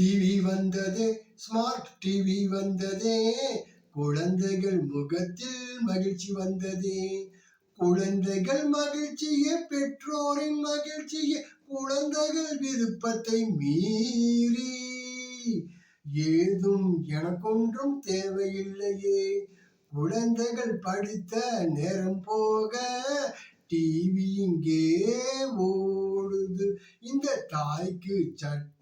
TV வந்ததே smart TV வந்ததே. குழந்தைகள் முகத்தில் மகிழ்ச்சி வந்ததே. குழந்தைகள் மகிழ்ச்சியே பெற்றோரின் மகிழ்ச்சியே குழந்தைகள் விருப்பத்தை மீறி. ஏதும் எனக்கொன்றும் தேவையில்லையே. குழந்தைகள் படித்த நேரம் போக டிவி இங்கே ஓடுது. இந்த தாய்க்கு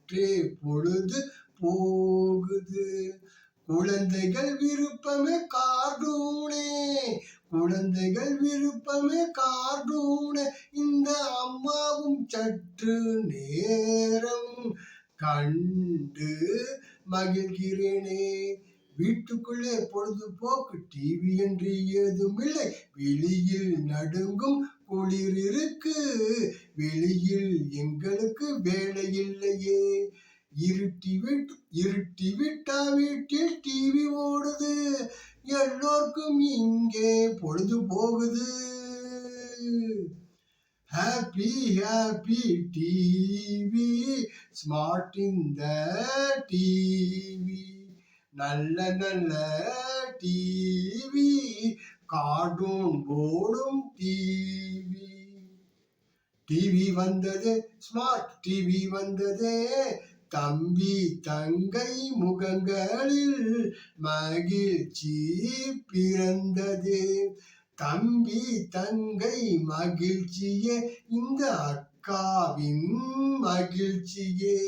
சற்றே பொழுது போகுது. குழந்தைகள் விருப்பமே கார்டூனே. குழந்தைகள் விருப்பமே கார்டூனே. இந்த அம்மாவும் சற்று நேரம் கண்டு மகிழ்கிறேனே. வீட்டுக்குள்ளே பொழுதுபோக்கு டிவி என்று ஏதும் இல்லை வெளியில் நடுங்கும் குளிர் இருக்கு வெளியில் எங்களுக்கு வேலை இல்லையே. இருட்டி விட்டு இருட்டி விட்டா வீட்டில் டிவி ஓடுது. எல்லோருக்கும் இங்கே பொழுது போகுது. Happy happy TV smart the TV நல்ல நல்ல டிவி கார்ட்டூன் போடும் டிவி டிவி வந்தது ஸ்மார்ட் டிவி வந்ததே. தம்பி தங்கை முகங்களில் மகிழ்ச்சி பிறந்தது. தம்பி தங்கை மகிழ்ச்சியே இந்த அக்காவின் மகிழ்ச்சியே.